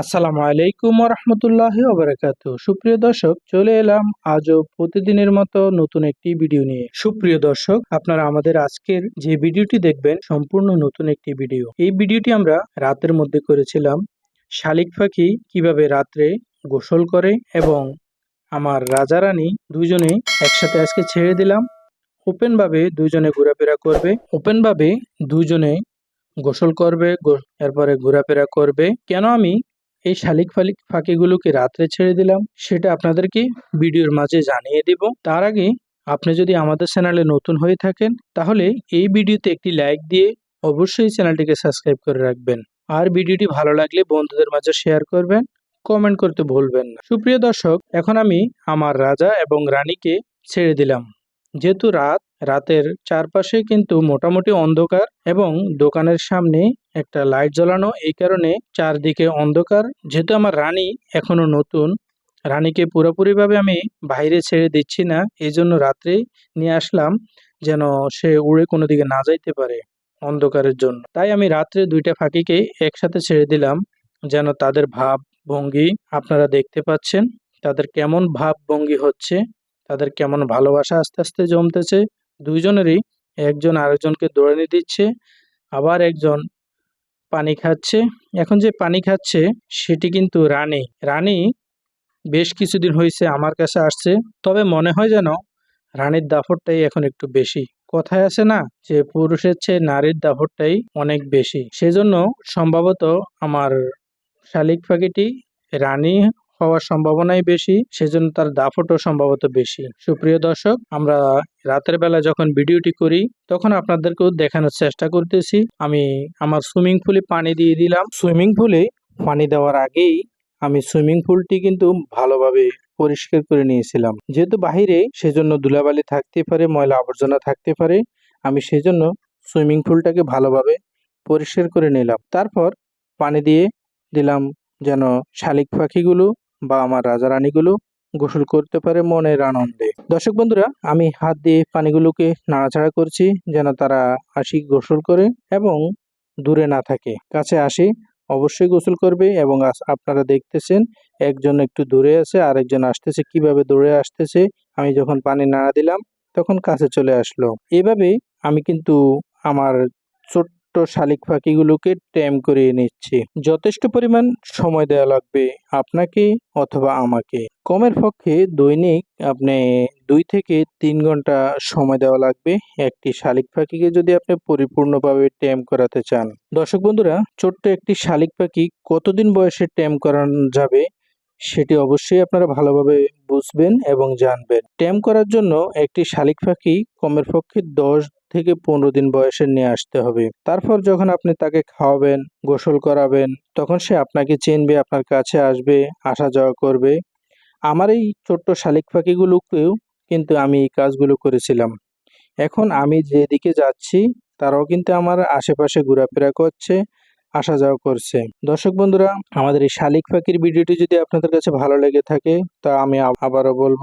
আসসালামু আলাইকুম রহমতুল্লাহ ওবরাকাত সুপ্রিয় দর্শক, চলে এলাম আজও প্রতিদিনের মতো নতুন একটি ভিডিও নিয়ে। সুপ্রিয় দর্শক, আপনারা আমাদের আজকের যে ভিডিওটি দেখবেন, সম্পূর্ণ নতুন একটি ভিডিও। এই ভিডিওটি আমরা রাতের মধ্যে করেছিলাম। শালিক পাখি কীভাবে রাত্রে গোসল করে এবং আমার রাজা রানী দুজনে একসাথে আজকে ছেড়ে দিলাম। ওপেনভাবে দুজনে ঘোরাফেরা করবে, ওপেনভাবে দুজনে গোসল করবে এরপরে ঘোরাফেরা করবে। কেন আমি এই শালিক ফালিক ফাঁকিগুলোকে রাত্রে ছেড়ে দিলাম। সেটা আপনাদেরকে ভিডিওর মাঝে জানিয়ে দিব। তার আগে আপনি যদি আমাদের চ্যানেলে নতুন হয়ে থাকেন, তাহলে এই ভিডিওতে একটি লাইক দিয়ে অবশ্যই চ্যানেলটিকে সাবস্ক্রাইব করে রাখবেন। আর ভিডিওটি ভালো লাগলে বন্ধুদের মাঝে শেয়ার করবেন, কমেন্ট করতে ভুলবেন না। সুপ্রিয় দর্শক, এখন আমি আমার রাজা এবং রানীকে ছেড়ে দিলাম। যেহেতু রাত, রাতের চারপাশে কিন্তু মোটামুটি অন্ধকার এবং দোকানের সামনে একটা লাইট জ্বালানো, এই কারণে চারদিকে অন্ধকার। যেহেতু আমার রানী এখনও নতুন, রানীকে পুরোপুরিভাবে আমি বাইরে ছেড়ে দিচ্ছি না, এই জন্য রাত্রে নিয়ে আসলাম যেন সে উড়ে কোনো দিকে না যাইতে পারে অন্ধকারের জন্য। তাই আমি রাত্রে দুইটা ফাঁকিকে একসাথে ছেড়ে দিলাম যেন তাদের ভাব ভঙ্গি আপনারা দেখতে পাচ্ছেন, তাদের কেমন ভাব ভঙ্গি হচ্ছে। তাদের কেমন ভালোবাসা আস্তে আস্তে জমতেছে। দুইজনেরই, একজন আরেকজনকে দৌড়ানি দিচ্ছে, আবার একজন পানি খাচ্ছে। এখন যে পানি খাচ্ছে, সেটি কিন্তু রানী। রানী বেশ কিছুদিন হয়েছে আমার কাছে আসছে, তবে মনে হয় যেন রানীর দাফরটাই এখন একটু বেশি। কথায় আছে না যে, পুরুষের চেয়ে নারীর দাফরটাই অনেক বেশি। সেজন্য সম্ভবত আমার শালিক পাখিটি রানী হওয়ার সম্ভাবনাই বেশি, সেজন্য তার দাফটও সম্ভবত বেশি। সুপ্রিয় দর্শক, আমরা রাতের বেলা যখন ভিডিওটি করি, তখন আপনাদেরকেও দেখানোর চেষ্টা করতেছি। আমি আমার সুইমিং পুলে পানি দিয়ে দিলাম। সুইমিং পুলে পানি দেওয়ার আগেই আমি সুইমিং পুলটি কিন্তু ভালোভাবে পরিষ্কার করে নিয়েছিলাম। যেহেতু বাহিরে, সেজন্য ধুলাবালি থাকতে পারে, ময়লা আবর্জনা থাকতে পারে, আমি সেজন্য সুইমিং পুলটাকে ভালোভাবে পরিষ্কার করে নিলাম। তারপর পানি দিয়ে দিলাম যেন শালিক পাখিগুলো বা আমার রাজা রানীগুলো গোসল করতে পারে মনের আনন্দে। দর্শক বন্ধুরা, আমি হাত দিয়ে পানিগুলোকে নাড়াচাড়া করছি যেন তারা আসি গোসল করে এবং দূরে না থাকে। কাছে আসি, অবশ্যই গোসল করবে এবং আপনারা দেখতেছেন, একজন একটু দূরে আছে, আরেকজন আসতেছে, কীভাবে দূরে আসতেছে, আমি যখন পানি নাড়া দিলাম, তখন কাছে চলে আসলো। এভাবে আমি কিন্তু আমার ছোট্ট শালিক পাখিগুলোকে ট্যাম করিয়ে নিচ্ছি। যথেষ্ট পরিমাণ সময় দেওয়া লাগবে আপনাকে অথবা আমাকে। কমের পক্ষে দৈনিক আপনি দুই থেকে তিন ঘণ্টা সময় দেওয়া লাগবে একটি শালিক পাখিকে যদি আপনি পরিপূর্ণভাবে ট্যাম করাতে চান। দর্শক বন্ধুরা, ছোট্ট একটি শালিক পাখি কতদিন বয়সে ট্যাম করানো যাবে সেটি অবশ্যই আপনারা ভালোভাবে বুঝবেন এবং জানবেন। ট্যাম করার জন্য একটি শালিক পাখি কমের পক্ষে দশ থেকে পনেরো দিন বয়সে নিয়ে আসতে হবে। তারপর যখন আপনি তাকে খাওয়াবেন, গোসল করাবেন, তখন সে আপনাকে চিনবে, আপনার কাছে আসবে, আসা যাওয়া করবে। আমার এই ছোট্ট শালিক পাখিগুলোকেও কিন্তু আমি এই কাজগুলো করেছিলাম। এখন আমি যেদিকে যাচ্ছি, তারাও কিন্তু আমার আশেপাশে ঘোরাফেরা করছে, আসা যাওয়া করছে। দর্শক বন্ধুরা, আমাদের এই শালিক পাখির ভিডিওটি যদি আপনাদের কাছে ভালো লেগে থাকে, তা আমি আবারও বলব,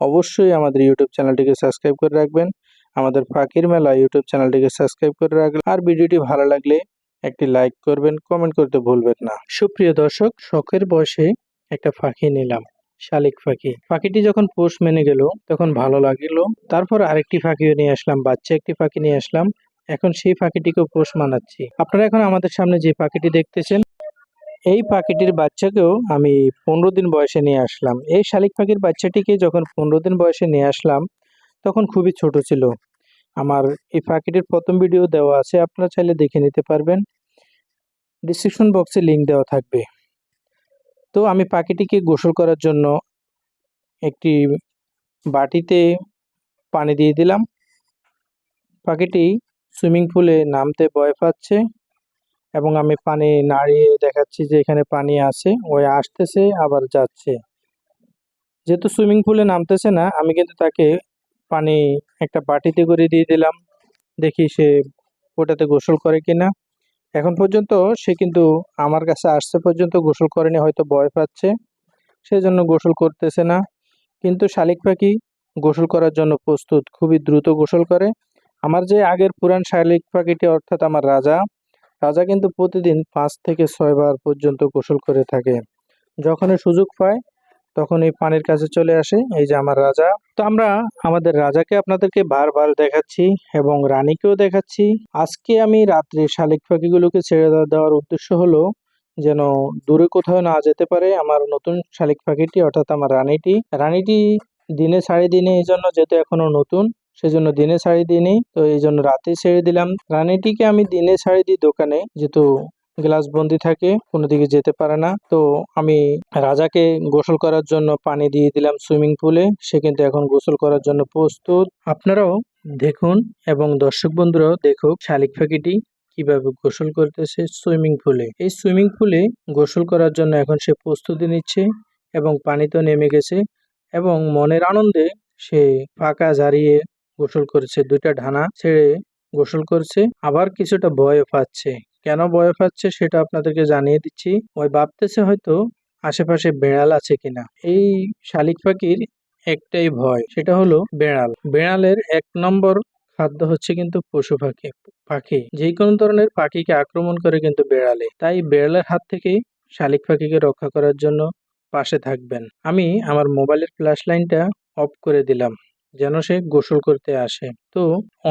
অবশ্যই আমাদের ইউটিউব চ্যানেলটিকে সাবস্ক্রাইব করে রাখবেন। আমাদের পাখির মেলা ইউটিউব চ্যানেলটিকে সাবস্ক্রাইব করে রাখবেন আর ভিডিওটি ভালো লাগলে একটি লাইক করবেন, কমেন্ট করতে ভুলবেন না। সুপ্রিয় দর্শক, শখের বয়সে একটা পাখি নিলাম, শালিক পাখি পাখিটি যখন পোষ মেনে গেল, তখন ভালো লাগল। তারপর আরেকটি ফাঁকিও নিয়ে আসলাম, বাচ্চা একটি ফাঁকি নিয়ে আসলাম। এখন সেই পাখিটিকেও পোষ মানাচ্ছি। আপনারা এখন আমাদের সামনে যে পাখিটি দেখতেছেন, এই পাখিটির বাচ্চাকেও আমি পনেরো দিন বয়সে নিয়ে আসলাম। এই শালিক পাখির বাচ্চাটিকে যখন পনেরো দিন বয়সে নিয়ে আসলাম তখন খুবই ছোট ছিল। আমার এই পাখিটির প্রথম ভিডিও দেওয়া আছে, আপনারা চাইলে দেখে নিতে পারবেন। ডিসক্রিপশন বক্সে লিঙ্ক দেওয়া থাকবে। তো আমি পাখিটিকে গোসল করার জন্য একটি বাটিতে পানি দিয়ে দিলাম। পাখিটি সুইমিং পুলে নামতে ভয় পাচ্ছে এবং আমি পানি নাড়িয়ে দেখাচ্ছি যে এখানে পানি আছে, ওই আসতেছে, আবার যাচ্ছে। যেহেতু সুইমিং পুলে নামতেছে না, আমি কিন্তু তাকে পানি একটা বাটিতে করে দিয়ে দিলাম। দেখি সে ওটাতে গোসল করে কিনা। এখন পর্যন্ত সে কিন্তু আমার কাছে আসছে পর্যন্ত গোসল করেনি, হয়তো ভয় পাচ্ছে। সেজন্য গোসল করতেছে না। কিন্তু শালিক পাখি গোসল করার জন্য প্রস্তুত, খুবই দ্রুত গোসল করে। আমার যে আগের পুরান শালিক পাখিটি অর্থাৎ আমার রাজা রাজা কিন্তু প্রতিদিন পাঁচ থেকে ছয় বার পর্যন্ত গোসল করে থাকে। যখনই সুযোগ পায় তখন এই পানির কাছে চলে আসে, এই যে আমার রাজা। তো আমরা আমাদের রাজাকে আপনাদেরকে বারবার দেখাচ্ছি এবং রানীকেও দেখাচ্ছি। আজকে আমি রাত্রে শালিক পাখিগুলোকে ছেড়ে দেওয়ার উদ্দেশ্য হলো যেন দূরে কোথাও না যেতে পারে আমার নতুন শালিক পাখিটি অর্থাৎ আমার রানীটি। রানীটি দিনে সাড়ে দিনে এই জন্য যেহেতু এখনও নতুন, সেজন্য দিনে ছাড়ি দিইনি, তো এই জন্য রাতে ছেড়ে দিলাম। রানীটিকে আমি দিনে ছাড়ি দিই দোকানে, যেহেতু গ্লাস বন্দি থাকে, কোনো দিকে যেতে পারে না। তো আমি রাজাকে গোসল করার জন্য পানি দিয়ে দিলাম সুইমিং পুলে। সে কিন্তু এখন গোসল করার জন্য প্রস্তুত। আপনারাও দেখুন এবং দর্শক বন্ধুরাও দেখুক শালিক পাখিটি কীভাবে গোসল করতেছে সুইমিং পুলে। এই সুইমিং পুলে গোসল করার জন্য এখন সে প্রস্তুতি নিচ্ছে এবং পানিতেও নেমে গেছে এবং মনের আনন্দে সে পাকা ঝাড়িয়ে গোসল করেছে, দুইটা ঢানা ছেড়ে গোসল করছে। আবার কিছুটা ভয় পাচ্ছে। কেন ভয় পাচ্ছে সেটা আপনাদেরকে জানিয়ে দিচ্ছি। ওই ভাবতেছে হয়তো আশেপাশে বেড়াল আছে কিনা। এই শালিক পাখির একটাই ভয়, সেটা হলো বেড়াল। বেড়ালের এক নম্বর খাদ্য হচ্ছে কিন্তু পশু পাখি পাখি। যে কোনো ধরনের পাখিকে আক্রমণ করে কিন্তু বেড়ালে। তাই বেড়ালের হাত থেকে শালিক পাখিকে রক্ষা করার জন্য পাশে থাকবেন। আমি আমার মোবাইলের ফ্ল্যাশ লাইনটা অফ করে দিলাম। যেন সে গোসল করতে আসে। তো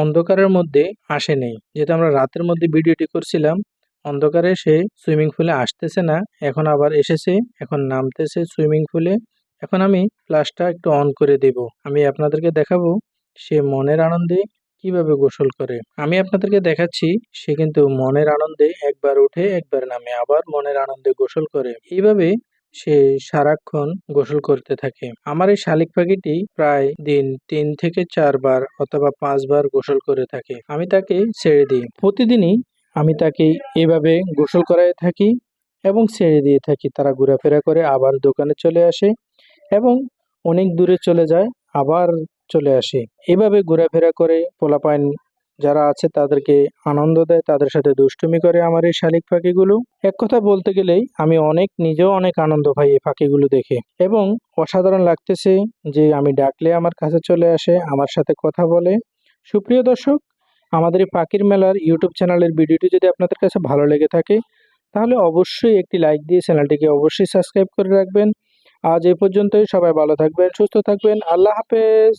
অন্ধকারের মধ্যে আসেনি যেহেতু আমরা রাতের মধ্যে ভিডিওটি করছিলাম, অন্ধকারে সে সুইমিং পুলে আসতেছে না, এখন আবার এসেছে, এখন নামতেছে সুইমিং পুলে। এখন আমি ফ্ল্যাশটা একটু অন করে দেব। আমি আপনাদেরকে দেখাবো সে মনের আনন্দে কীভাবে গোসল করে। আমি আপনাদেরকে দেখাচ্ছি, সে কিন্তু মনের আনন্দে একবার উঠে, একবার নামে আবার মনের আনন্দে গোসল করে। এইভাবে সে সারাক্ষণ গোসল করতে থাকে। আমার এই শালিক পাখিটি প্রায় দিন তিন থেকে চারবার অথবা পাঁচবার গোসল করে থাকে। আমি তাকে ছেড়ে দিই। প্রতিদিনই আমি তাকে এভাবে গোসল করায় থাকি এবং ছেড়ে দিয়ে থাকি। তারা ঘোরাফেরা করে, আবার দোকানে চলে আসে এবং অনেক দূরে চলে যায়, আবার চলে আসে। এভাবে ঘোরাফেরা করে, পোলাপাইন যারা আছে তাদেরকে আনন্দ দেয়, তাদের সাথে দুষ্টুমি করে আমার এই শালিক পাখিগুলো এক কথা বলতে গেলেই আমি অনেক, নিজেও অনেক আনন্দ পাই এই পাখিগুলো দেখে। এবং অসাধারণ লাগতেছে যে আমি ডাকলে আমার কাছে চলে আসে, আমার সাথে কথা বলে। সুপ্রিয় দর্শক, আমাদের এই পাখির মেলার ইউটিউব চ্যানেলের ভিডিওটি যদি আপনাদের কাছে ভালো লেগে থাকে, তাহলে অবশ্যই একটি লাইক দিয়ে চ্যানেলটিকে অবশ্যই সাবস্ক্রাইব করে রাখবেন। আজ এ পর্যন্তই, সবাই ভালো থাকবেন, সুস্থ থাকবেন, আল্লাহ হাফেজ।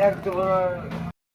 এক দুপুর